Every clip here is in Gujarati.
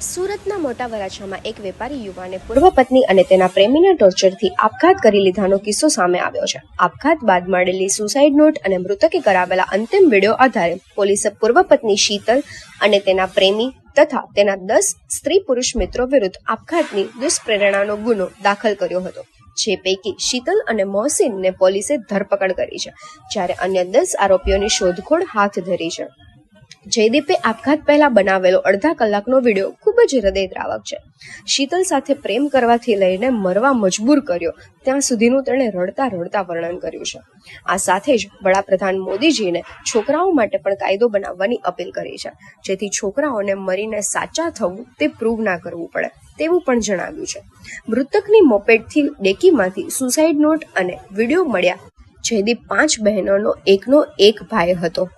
સુરતના મોટા વરાછામાં એક વેપારી યુવાને પૂર્વ પત્ની અને તેના પ્રેમીના ટોર્ચરથી આપઘાત કરી લીધાનો કિસ્સો સામે આવ્યો છે. આપઘાત બાદ મળેલી સુસાઇડ નોટ અને મૃતકે કરાવેલા અંતિમ વીડિયો આધારે પોલીસે પૂર્વ પત્ની શીતલ અને તેના પ્રેમી તથા તેના દસ સ્ત્રી પુરુષ મિત્રો વિરુદ્ધ આપઘાતની દુષ્પ્રેરણાનો ગુનો દાખલ કર્યો હતો, જે પૈકી શીતલ અને મોહસિનને પોલીસે ધરપકડ કરી છે, જ્યારે અન્ય દસ આરોપીઓની શોધખોળ હાથ ધરી છે. જયદીપે આપઘાત પહેલા બનાવેલો અડધા કલાકનો વીડિયો ખૂબ જ હૃદયદ્રાવક છે. શીતલ સાથે પ્રેમ કરવાથી લઈને મરવા મજબૂર કર્યો. ત્યાં સુધીનું તેણે રડતા રડતા વર્ણન કર્યું છે. આ સાથે જ વડાપ્રધાન મોદીજીને છોકરાઓ માટે પણ કાયદો બનાવવાની અપીલ કરી છે. જેથી છોકરાઓને મરીને સાચા થવું તે પ્રૂવ ના કરવું પડે, તેવું પણ જણાવ્યું છે. મૃતકની મોપેટથી ડેકીમાંથી સુસાઇડ નોટ અને વીડિયો મળ્યા. જયદીપ પાંચ બહેનોનો એકનો એક ભાઈ હતો.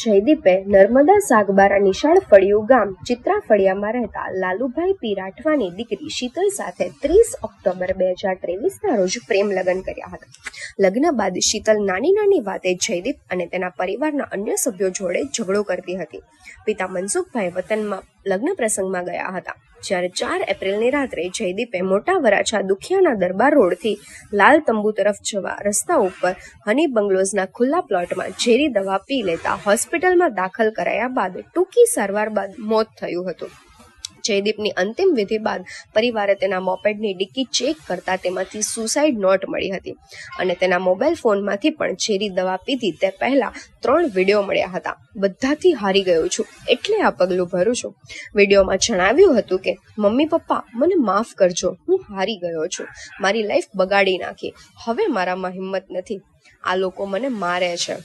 જયદીપે નર્મદા સાગબારા નિશાળ ફળિયું ગામ ચિત્રા ફળિયામાં રહેતા લાલુભાઈ પી રાઠવાની દીકરી શીતલ સાથે ત્રીસ ઓક્ટોબર બે હજાર ત્રેવીસના રોજ પ્રેમ લગ્ન કર્યા હતા. લગ્ન બાદ શીતલ નાની નાની વાતે જયદીપ અને તેના પરિવારના અન્ય સભ્યો જોડે ઝઘડો કરતી હતી. પિતા મનસુખભાઈ વતનમાં લગ્ન પ્રસંગમાં ગયા હતા. જ્યારે ચાર એપ્રિલની રાત્રે જયદીપે મોટા વરાછા દુખિયાના દરબાર રોડથી લાલ તંબુ તરફ જવા રસ્તા ઉપર હની બંગલોઝના ખુલ્લા પ્લોટમાં ઝેરી દવા પી લેતા હોસ્પિટલમાં દાખલ કરાયા બાદ ટૂંકી સારવાર બાદ મોત થયું હતું. જયદીપની અંતિમ વિધિ બાદ પરિવારે તેના મોપેડની ડિક્કી ચેક કરતા તેમાંથી સુસાઇડ નોટ મળી હતી અને તેના મોબાઈલ ફોનમાંથી પણ ઝેરી દવા પીધી તે પહેલા ત્રણ વીડિયો મળ્યા હતા. બધાથી હારી ગયો છું, એટલે આ પગલું ભરું છું. વિડીયોમાં જણાવ્યું હતું કે, મમ્મી પપ્પા, મને માફ કરજો, હું હારી ગયો છું. મારી લાઈફ બગાડી નાખી. હવે મારામાં હિંમત નથી. આ લોકો મને મારે છે.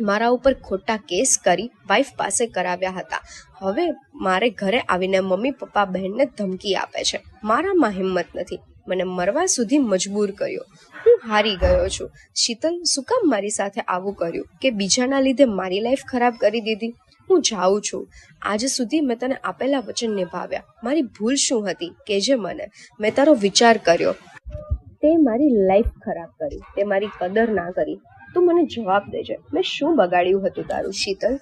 મારા ઉપર ખોટા કેસ કરી વાઈફ પાસે કરાવ્યા હતા. હવે મારે ઘરે આવીને મમ્મી, પપ્પા, બહેનને ધમકી આપે છે. મારામાં હિંમત નથી. મને મરવા સુધી મજબૂર કર્યો. હું હારી ગયો છું. શીતલ, શું કામ મારી સાથે આવું કર્યું? કે બીજાના લીધે મારી લાઈફ ખરાબ કરી દીધી? હું જાઉં છું. આજ સુધી મેં તને આપેલા વચન નિભાવ્યા. મારી ભૂલ શું હતી? કે જે મને. મેં તારો વિચાર કર્યો. તે મારી લાઈફ ખરાબ કરી. તે મારી કદર ના કરી. તું મને જવાબ દેજે. મેં શું બગાડ્યું હતું તારું? શીતલ,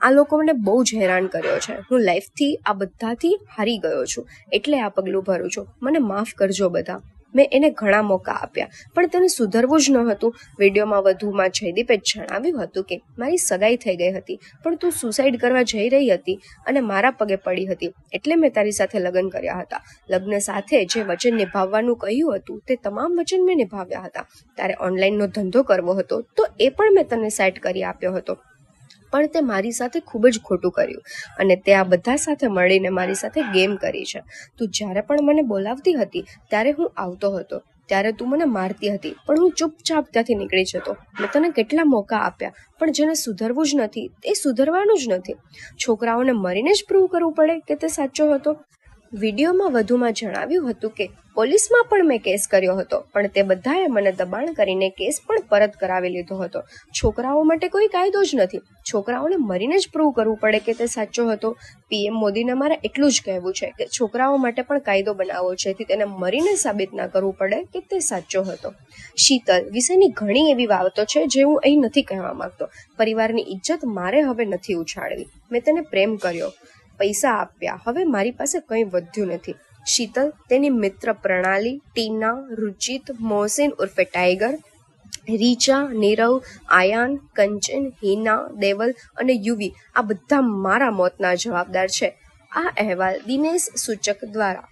આ લોકો મને બહુ જ હેરાન કર્યો છે. હું લાઈફથી આ બધાથી હારી ગયો છું. એટલે આ પગલું ભરું છું. મને માફ કરજો બધા. મેં એને ઘણા મોકા આપ્યા, પણ તેને સુધરવું જ ન હતું. વિડીયોમાં વધુમાં જયદીપે જણાવ્યું હતું કે, મારી સગાઈ થઈ ગઈ હતી, પણ તું સુસાઇડ કરવા જઈ રહી હતી અને મારા પગે પડી હતી, એટલે મેં તારી સાથે લગ્ન કર્યા હતા. લગ્ન સાથે જે વચન નિભાવવાનું કહ્યું હતું, તે તમામ વચન મેં નિભાવ્યા હતા. તારે ઓનલાઈનનો ધંધો કરવો હતો, તો એ પણ મેં તને સેટ કરી આપ્યો હતો. પણ તે મારી સાથે ખૂબ જ ખોટું કર્યું અને તે આ બધા સાથે મળીને મારી સાથે ગેમ કરી છે. તું જ્યારે પણ મને બોલાવતી હતી, ત્યારે હું આવતો હતો. ત્યારે તું મને મારતી હતી, પણ હું ચૂપચાપ ત્યાંથી નીકળી જતો. મેં તને કેટલા મોકા આપ્યા, પણ જેને સુધરવું જ નથી તે સુધરવાનું જ નથી. છોકરાઓને મરીને જ પ્રૂવ કરવું પડે કે તે સાચો હતો? વિડીયોમાં વધુમાં જણાવ્યું હતું કે પોલીસમાં પણ મેં કેસ કર્યો હતો, પણ તે બધાએ મને દબાણ કરીને કેસ પણ પરત કરાવી લીધો હતો. છોકરાઓ માટે કોઈ કાયદો જ નથી. છોકરાઓને મરીને જ પ્રૂવ કરવું પડે કે તે સાચો હતો. પીએમ મોદીને મારે એટલું જ કહેવું છે કે છોકરાઓ માટે પણ કાયદો બનાવવો છે જેથી તેને મરીને સાબિત ના કરવું પડે કે તે સાચો હતો. શીતલ વિશેની ઘણી એવી બાબતો છે જે હું અહીં નથી કહેવા માંગતો. પરિવારની ઇજ્જત મારે હવે નથી ઉછાળવી. મેં તેને પ્રેમ કર્યો. પૈસા આપ્યા. હવે મારી પાસે કંઈ વધ્યું નથી. શીતલ, તેની મિત્ર પ્રણાલી, ટીના, રુચિત, મોહસિન ઉર્ફે ટાઈગર, રીચા, નીરવ, આયાન, કંચન, હિના, દેવલ અને યુવી આ બધા મારા મોતના જવાબદાર છે. આ અહેવાલ દિનેશ સૂચક દ્વારા